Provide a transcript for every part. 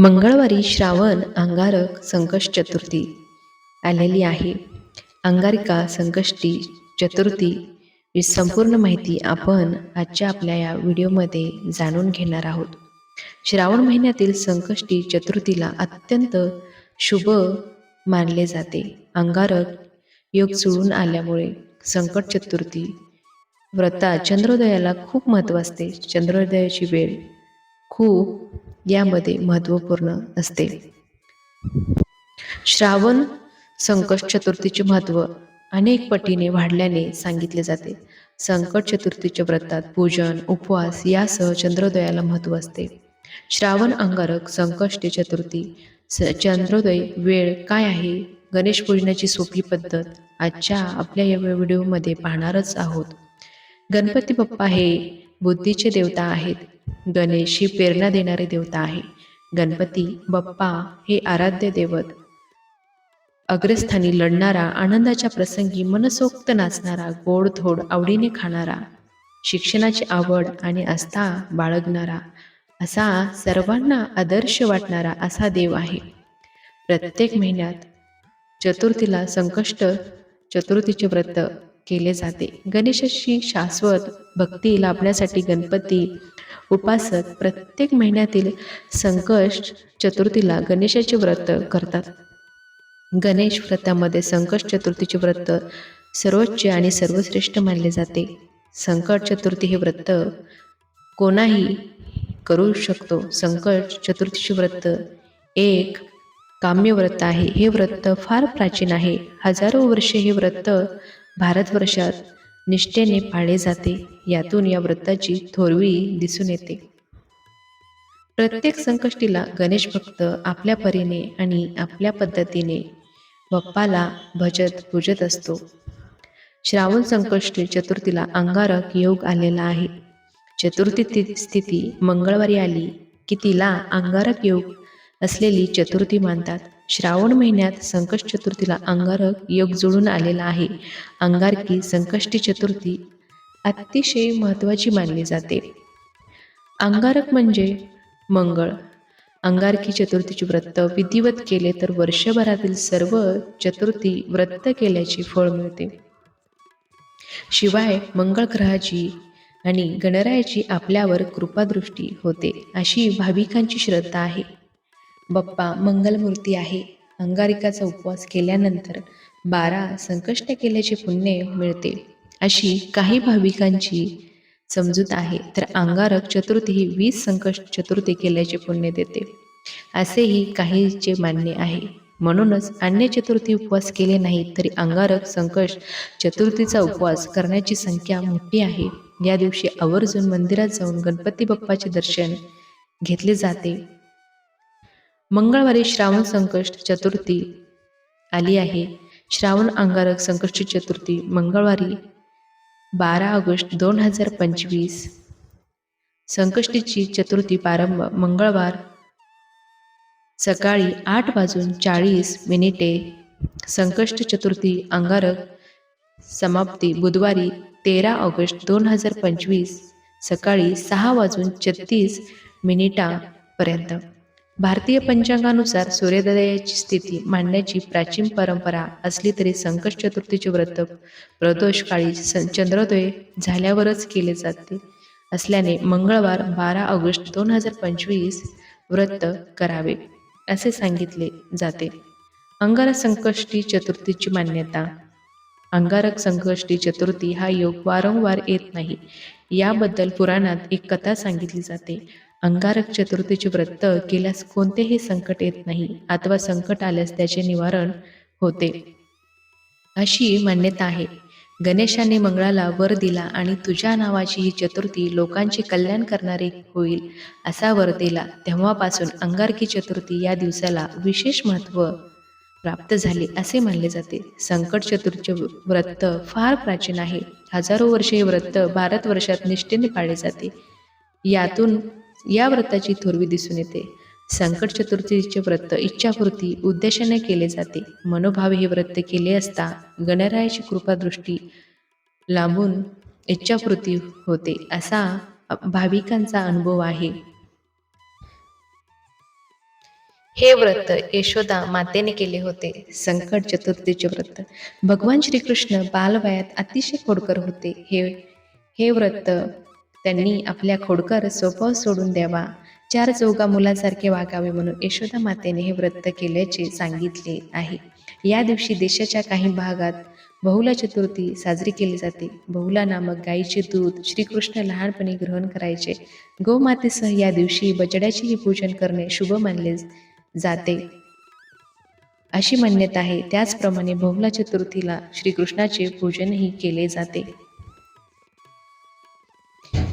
मंगळवारी श्रावण अंगारक संकष्ट चतुर्थी आलेली आहे. अंगारिका संकष्टी चतुर्थी ही संपूर्ण माहिती आपण आजच्या आपल्या या व्हिडिओमध्ये जाणून घेणार आहोत. श्रावण महिन्यातील संकष्टी चतुर्थीला अत्यंत शुभ मानले जाते. अंगारक योग जुळून आल्यामुळे संकट चतुर्थी व्रतात चंद्रोदयाला खूप महत्त्व असते. चंद्रोदयाची वेळ खूप यामध्ये महत्त्वपूर्ण असते. श्रावण संकट चतुर्थीचे महत्त्व अनेक पटीने वाढल्याने सांगितले जाते. संकट चतुर्थीच्या व्रतात पूजन उपवास यासह चंद्रोदयाला महत्त्व असते. श्रावण अंगारक संकष्टी चतुर्थी चंद्रोदय वेळ काय आहे? गणेश पूजनाची सोपी पद्धत आजच्या आपल्या या व्हिडिओमध्ये पाहणारच आहोत. गणपती बाप्पा हे बुद्धीचे देवता आहेत. गणेश ही प्रेरणा देणारे देवता आहे. गणपती बाप्पा हे आराध्य देवत. अग्रस्थानी लढणारा आनंदाच्या प्रसंगी मनसोक्त नाचणारा गोडधोड आवडीने खाणारा शिक्षणाची आवड आणि आस्था बाळगणारा असा सर्वांना आदर्श वाटणारा असा देव आहे. प्रत्येक महिन्यात चतुर्थीला संकष्ट चतुर्थीचे व्रत केले जाते. गणेशाची शाश्वत भक्ती लाभण्यासाठी गणपती उपासक प्रत्येक महिन्यातील संकष्ट चतुर्थीला गणेशाचे व्रत करतात. गणेश व्रतामध्ये संकष्ट चतुर्थीचे व्रत सर्वोच्च आणि सर्वश्रेष्ठ मानले जाते. संकट चतुर्थी हे व्रत कोणाही करू शकतो. संकट चतुर्थीचे व्रत एक काम्य व्रत आहे. हे व्रत फार प्राचीन आहे. हजारो वर्षे हे व्रत भारतवर्षात निष्ठेने पाळले जाते यातून या व्रताची थोरवी दिसून येते. प्रत्येक संकष्टीला गणेश भक्त आपल्या परीने आणि आपल्या पद्धतीने बाप्पाला भजत पूजत असतो. श्रावण संकष्टी चतुर्थीला अंगारक योग आलेला आहे. चतुर्थी स्थिती मंगळवारी आली की तिला अंगारक योग असलेली चतुर्थी मानतात. श्रावण महिन्यात संकष्ट चतुर्थीला अंगारक योग जुळून आलेला आहे. अंगारकी संकष्टी चतुर्थी अतिशय महत्त्वाची मानली जाते. अंगारक म्हणजे मंगळ. अंगारकी चतुर्थीचे व्रत विधिवत केले तर वर्षभरातील सर्व चतुर्थी व्रत केल्याचे फळ मिळते. शिवाय मंगळ ग्रहाची आणि गणरायाची आपल्यावर कृपादृष्टी होते अशी भाविकांची श्रद्धा आहे. बाप्पा मंगलमूर्ती आहे. अंगारिकाचा उपवास केल्यानंतर बारा संकष्ट केल्याचे पुण्य मिळते. अशी काही भाविकांची समजूत आहे. तर अंगारक चतुर्थी ही वीस संकष्ट चतुर्थी केल्याचे पुण्य देते. असेही काहीचे मान्य आहे. म्हणूनच अन्य चतुर्थी उपवास केले नाही तरी अंगारक संकष्ट चतुर्थीचा उपवास करण्याची संख्या मोठी आहे. या दिवशी आवर्जून मंदिरात जाऊन गणपती बाप्पाचे दर्शन घेतले जाते. मंगळवारी श्रावण संकष्ट चतुर्थी आली आहे. श्रावण अंगारक संकष्ट चतुर्थी मंगळवारी बारा ऑगस्ट दोन हजार पंचवीस. संकष्टीची चतुर्थी प्रारंभ मंगळवार सकाळी आठ वाजून चाळीस मिनिटे. संकष्ट चतुर्थी अंगारक समाप्ती बुधवारी तेरा ऑगस्ट दोन हजार पंचवीस. सकाळी सहा वाजून छत्तीस मिनिटापर्यंत. भारतीय पंचांगानुसार सूर्योदयाची स्थिती मांडण्याची प्राचीन परंपरा असली तरी संकट चतुर्थीचे व्रत प्रदोष काळी चंद्रोदय झाल्यावरच केले जाते. असल्याने मंगळवार बारा ऑगस्ट दोन हजार पंचवीस व्रत करावे असे सांगितले जाते. अंगारक संकष्टी चतुर्थीची मान्यता. अंगारक संकष्टी चतुर्थी हा योग वारंवार येत नाही. याबद्दल पुराणात एक कथा सांगितली जाते. अंगारक चतुर्थीचे व्रत केल्यास कोणतेही संकट येत नाही अथवा संकट आल्यास त्याचे निवारण होते. अशी मान्यता आहे. गणेशाने मंगळाला वर दिला आणि तुझ्या नावाची ही चतुर्थी लोकांचे कल्याण करणारी होईल असा वर दिला. तेव्हापासून अंगारकी चतुर्थी या दिवसाला विशेष महत्त्व प्राप्त झाले असे मानले जाते. संकट चतुर्थी व्रत फार प्राचीन आहे. हजारो वर्षे हे व्रत भारतवर्षात निष्ठेने पाळले जाते. यातून या व्रताची थोरवी दिसून येते. संकट चतुर्थीचे व्रत इच्छापूर्ती उद्देशाने केले जाते. मनोभावे हे व्रत केले असता गणरायाची कृपादृष्टी लांबून इच्छापूर्ती होते असा भाविकांचा अनुभव आहे. हे व्रत यशोदा मातेने केले होते. संकट चतुर्थीचे व्रत. भगवान श्रीकृष्ण बालवयात अतिशय खोडकर होते. हे हे व्रत त्यांनी आपल्या खोडकर स्वभाव सोडून द्यावा. चार चौघा मुलासारखे वागावे म्हणून यशोदा मातेने हे व्रत केल्याचे सांगितले आहे. या दिवशी देशाच्या काही भागात बहुला चतुर्थी साजरी केली जाते. बहुला नामक गायीचे दूध श्रीकृष्ण लहानपणी ग्रहण करायचे. गोमातेसह या दिवशी बचड्याचेही पूजन करणे शुभ मानले जाते. अशी मान्यता आहे. त्याचप्रमाणे बहुला चतुर्थीला श्रीकृष्णाचे पूजनही केले जाते.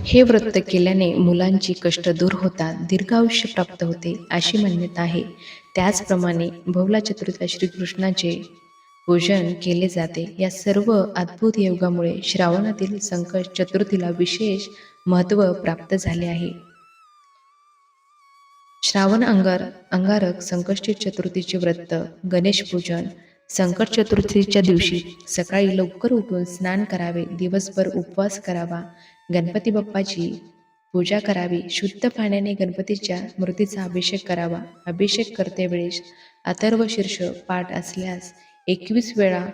हे व्रत केल्याने मुलांची कष्ट दूर होतात दीर्घायुष्य प्राप्त होते अशी मान्यता आहे. त्याचप्रमाणे बहुला चतुर्थीला श्रीकृष्णाचे पूजन केले जाते. या सर्व अद्भुत योगामुळे श्रावणातील संकट चतुर्थीला विशेष महत्त्व प्राप्त झाले आहे. श्रावण अंगार अंगारक संकष्टी चतुर्थीचे व्रत गणेश पूजन संकट चतुर्थीच्या दिवशी सकाळी लवकर उठून स्नान करावे दिवसभर उपवास करावा गणपती बाप्पाची पूजा करावी. शुद्ध पाण्याने गणपतीच्या मूर्तीचा अभिषेक करावा. अभिषेक करते वेळेस अथर्व शीर्ष पाठ असल्यास एकवीस वेळा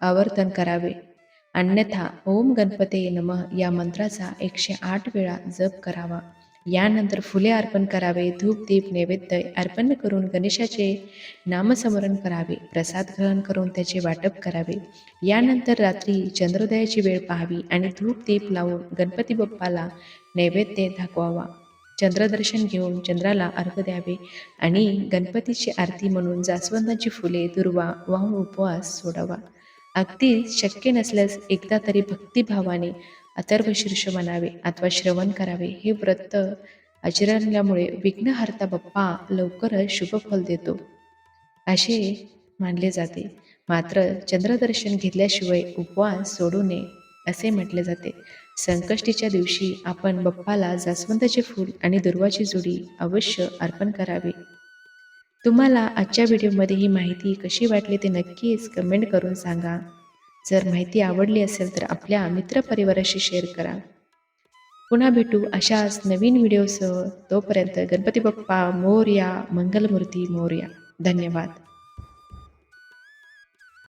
आवर्तन करावे. अन्यथा ओम गणपते नमः या मंत्राचा एकशे आठ वेळा जप करावा. यानंतर फुले अर्पण करावे धूप दीप नैवेद्य अर्पण करून गणेशाचे नामस्मरण करावे प्रसाद ग्रहण करून त्याचे वाटप करावे. यानंतर रात्री चंद्रोदयाची वेळ पाहावी आणि धूप दीप लावून गणपती बाप्पाला नैवेद्य दाखवावा. चंद्रदर्शन घेऊन चंद्राला अर्घ द्यावे आणि गणपतीची आरती म्हणून जास्वंदाची फुले दुर्वा वाहून उपवास सोडावा. अगदी शक्य नसल्यास एकदा तरी भक्तिभावाने अथर्व शीर्ष म्हणावे अथवा श्रवण करावे. हे व्रत आचरण्यामुळे विघ्नहर्ता बाप्पा लवकरच शुभफल देतो. असे मानले जाते. मात्र चंद्रदर्शन घेतल्याशिवाय उपवास सोडू नये असे म्हटले जाते. संकष्टीच्या दिवशी आपण बाप्पाला जास्वंदाचे फूल आणि दुर्वाची जोडी अवश्य अर्पण करावे. तुम्हाला आजच्या व्हिडिओमध्ये ही माहिती कशी वाटली ते नक्कीच कमेंट करून सांगा. जर माहिती आवडली असेल तर आपल्या मित्रपरिवाराशी शेअर करा. पुन्हा भेटू अशाच नवीन व्हिडिओसह. तोपर्यंत गणपती बाप्पा मोर्या मंगलमूर्ती मोर्या. धन्यवाद.